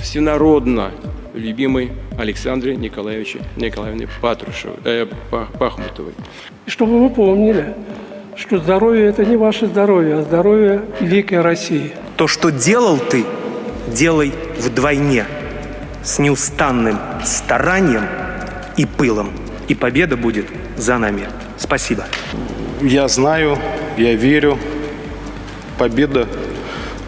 всенародно любимой Александре Николаевиче Николаевне Патрушевой, э, Па- Пахмутовой. И чтобы вы помнили, что здоровье – это не ваше здоровье, а здоровье великой России. То, что делал ты, делай вдвойне, с неустанным старанием и пылом. И победа будет за нами. Спасибо. Я знаю, я верю, победа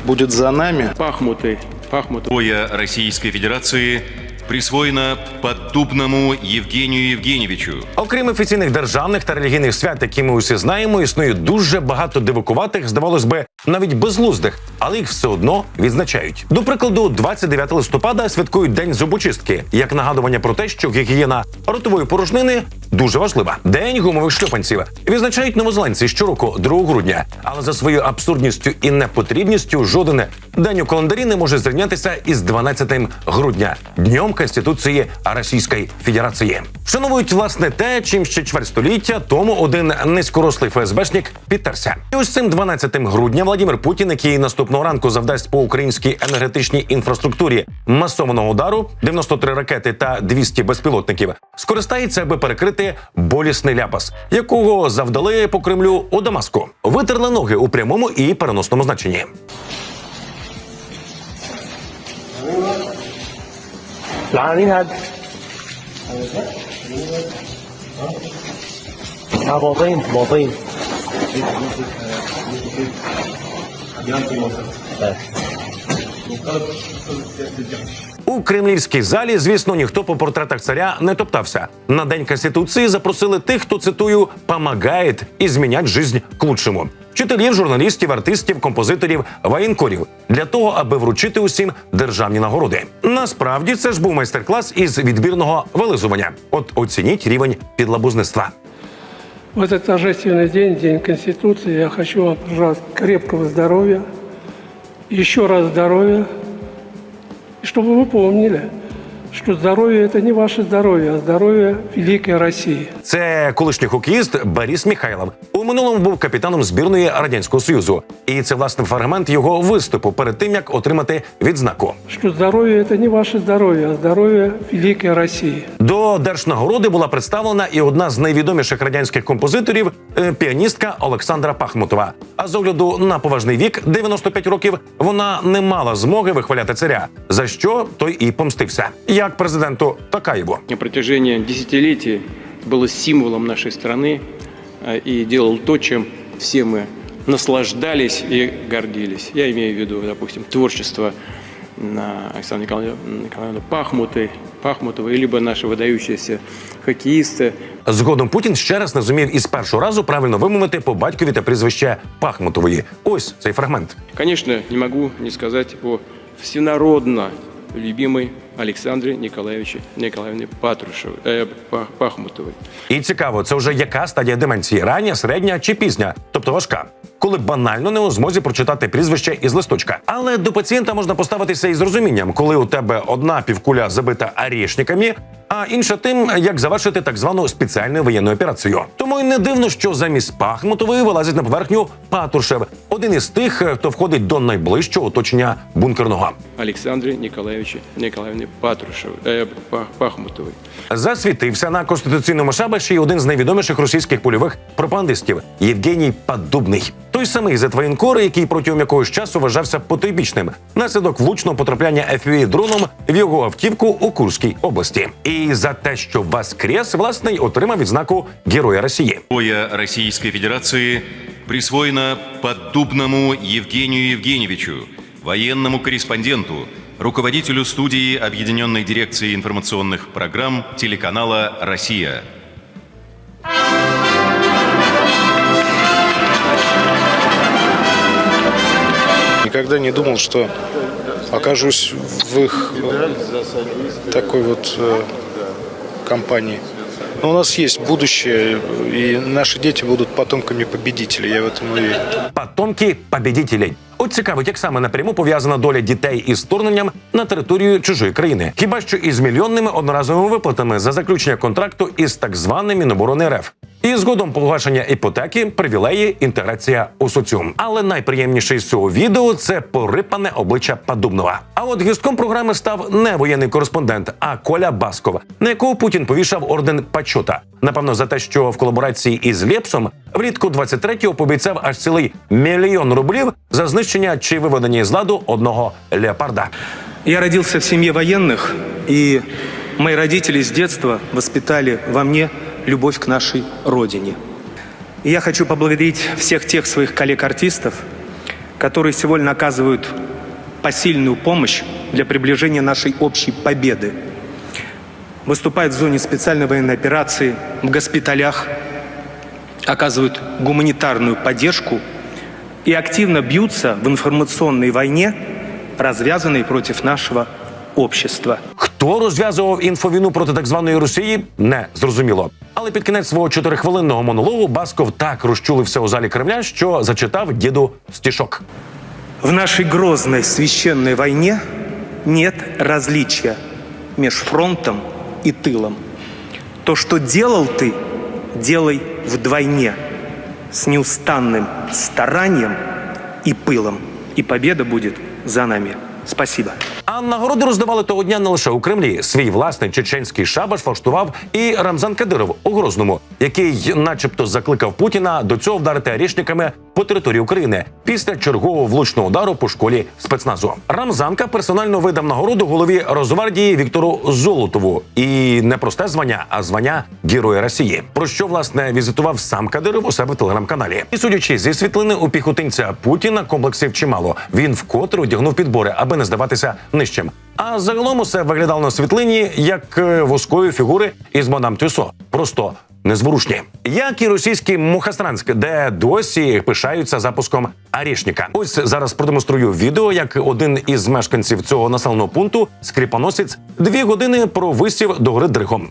будет за нами. Пахмутой, Пахмутовой. Боя Российской Федерации Присвоєна Поддубному Євгенію Евгеньевичу. Окрім офіційних державних та релігійних свят, які ми усі знаємо, існує дуже багато дивакуватих, здавалось би, навіть безглуздих, але їх все одно відзначають. До прикладу, 29 листопада святкують день зубочистки, як нагадування про те, що гігієна ротової порожнини дуже важлива. День гумових шльопанців відзначають новозеландці щороку 2 грудня. Але за своєю абсурдністю і непотрібністю жоден день у календарі не може зрівнятися із 12 грудня, днем Конституції Російської Федерації. Вшановують власне те, чим ще чверть століття тому один низькорослий ФСБшник підтерся. І ось цим 12 грудня Владимир Путін, який наступного ранку завдасть по українській енергетичній інфраструктурі масованого удару, 93 ракети та 200 безпілотників, скористається, аби перекрити болісний ляпас, якого завдали по Кремлю у Дамаску. Витерли ноги у прямому і переносному значенні. У кремлівській залі, звісно, ніхто по портретах царя не топтався. На день конституції запросили тих, хто цитую помагає і змінять жизнь к лучшому. Вчителів, журналістів, артистів, композиторів, воєнкорів для того, аби вручити усім державні нагороди. Насправді це ж був майстер-клас із відбірного вилизування. От оцініть рівень підлабузництва. В этот торжественный день, День Конституции, я хочу вам пожелать крепкого здоровья, еще раз здоровья, и чтобы вы помнили, что здоровье – это не ваше здоровье, а здоровье великой России. Це колишній хокеїст Борис Міхайлов. У минулому був капітаном збірної радянського союзу, і це власне фрагмент його виступу перед тим як отримати відзнаку. Что здоровье – это не ваше здоровье, а здоровье великой России. До держнагороди була представлена і одна з найвідоміших радянських композиторів е, піаністка Олександра Пахмутова. А з огляду на поважний вік 95 років вона не мала змоги вихваляти царя, за що той і помстився, як президенту Такаєву. На протяжении десятилетий было символом нашей страны э, и делал то, чем все мы наслаждались и гордились. Я имею в виду, допустим, творчество на Александры Николаевны, Николаевны Пахмутой, Пахмутовой, либо наши выдающиеся хоккеисты. Згодом Путін ще раз не зумів із першого разу правильно вимовити по батькові та прізвище Пахмутової. Ось цей фрагмент. Конечно, не могу не сказать о всенародно любимой Александре Ніколаєвичі Ніколаївні Патрушевой, э, Па- І цікаво, це вже яка стадія деменції? Рання, середня чи пізня, тобто важка. Коли банально не у змозі прочитати прізвище із листочка. Але до пацієнта можна поставитися із розумінням, коли у тебе одна півкуля забита арішниками, а інша тим, як завершити так звану спеціальну воєнну операцію. Тому й не дивно, що замість Пахмутової вилазить на поверхню Патрушев, один із тих, хто входить до найближчого оточення бункерного. Александре Николаевиче Николаевне Патрушевой, э, Па- Засвітився на конституційному шабаші один з найвідоміших російських польових пропагандистів Євгеній Поддубний. Той самий зетвоєнкор, який протягом якогось часу вважався потойбічним наслідок влучного потрапляння fpv дроном в його автівку у Курській області. І за те, що воскрес, власне, й отримав відзнаку Героя Росії. Боя Российской Федерации присвоено Поддубному Евгению Евгеньевичу, военному корреспонденту, руководителю студии Объединенной дирекции информационных программ телеканала «Россия». Никогда не думал, что окажусь в их э, такой вот э, компании. Но у нас есть будущее, и наши дети будут потомками победителей, я в этом уверен. Потомки победителей. От цікавить, як саме напряму пов'язана доля дітей із вторгненням на територію чужої країни. Хіба що із мільйонними одноразовими виплатами за заключення контракту із так званим Міноборони РФ. І згодом погашення іпотеки, привілеї, інтеграція у соціум. Але найприємніше з цього відео це порипане обличчя Падубнова. А от гістком програми став не воєнний кореспондент, а Коля Басков, на якого Путін повішав орден Пачота. Напевно, за те, що в колаборації із Лєпсом влітку 23-го пообіцяв аж цілий мільйон рублів за знищення чи виведення з ладу одного леопарда. Я родился в семье военных, и мои родители с детства воспитали во мне любовь к нашей Родине. И я хочу поблагодарить всех тех своих коллег-артистов, которые сегодня оказывают посильную помощь для приближения нашей общей победы. Выступают в зоне специальной военной операции, в госпиталях, оказывают гуманитарную поддержку и активно бьются в информационной войне, развязанной против нашего общества. Хто розв'язував інфовійну проти так званої Росії, не зрозуміло. Але під кінець свого чотирихвилинного монологу Басков так розчулився у залі Кремля, що зачитав діду стішок. В нашей грозной священной войне нет различия между фронтом и тылом. То, что делал ты, делай вдвойне, с неустанным старанием и пылом. И победа будет за нами. Спасибо. Нагороди роздавали того дня не лише у Кремлі. Свій власний чеченський шабаш влаштував і Рамзан Кадиров у Грозному, який, начебто, закликав Путіна до цього вдарити арішниками по території України після чергового влучного удару по школі спецназу. Рамзанка персонально видав нагороду голові Росгвардії Віктору Золотову і не просте звання, а звання Героя Росії. Про що власне візитував сам Кадиров у себе в телеграм-каналі. І судячи зі світлини у піхотинця Путіна, комплексів чимало. Він вкотре одягнув підбори, аби не здаватися нижчим. А загалом усе виглядало на світлині як е, воскові фігури із Мадам Тюсо. Просто незворушні, як і російський Мухастранськ, де досі пишаються запуском Арішніка. Ось зараз продемонструю відео, як один із мешканців цього населеного пункту скріпоносець дві години провисів до гори дригом.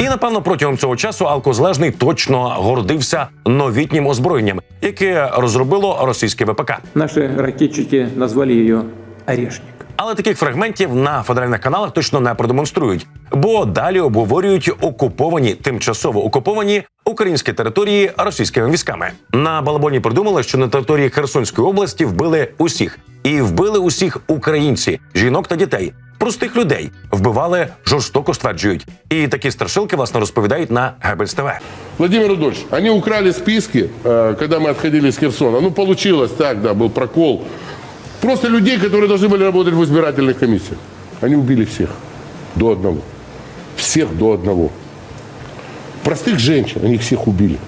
І напевно протягом цього часу алкозалежний точно гордився новітнім озброєнням, яке розробило російське ВПК. Наши ракетчики назвали ее «Орешник» Але таких фрагментів на федеральних каналах точно не продемонструють, бо далі обговорюють окуповані тимчасово окуповані українські території російськими військами. На балабоні придумали, що на території Херсонської області вбили усіх, і вбили усіх українці, жінок та дітей. Простих людей вбивали жорстоко стверджують, і такі страшилки власне розповідають на Гебельс ТВ. Владимир Рудольевич, они украли списки, э, когда мы отходили из Херсона. Ну, получилось так, да, был прокол. Просто людей, которые должны были работать в избирательных комиссиях. Они убили всех. До одного. Всех до одного. Простых женщин, они всех убили.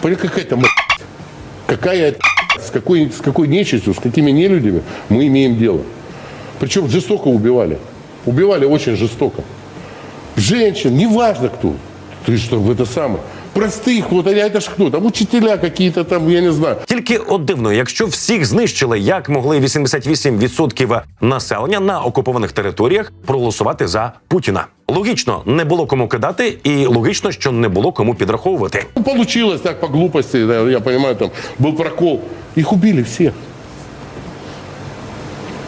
Понимаете, какая-то. Какая с какой, с какой нечистью, с какими нелюдями мы имеем дело. Причем жестоко убивали. Убивали очень жестоко. Женщин, неважно кто. Ты что, в это самое. Простых, вот они, а это ж кто? Там учителя какие-то там, я не знаю. Тільки от дивно, якщо всіх знищили, як могли 88% населення на окупованих територіях проголосувати за Путіна. Логічно, не було кому кидати, і логічно, що не було кому підраховувати. Ну, получилось так по глупости, да, я понимаю, там был прокол. Их убили всех.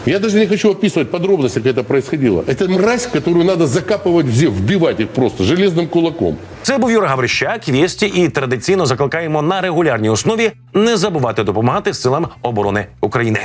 Я даже не хочу описывать подробности, как это происходило. Это мразь, которую надо закапывать в землю, вбивать их просто железным кулаком. Це був Юра Гаврищак, Вєсті, і традиційно закликаємо на регулярній основі не забувати допомагати силам оборони України.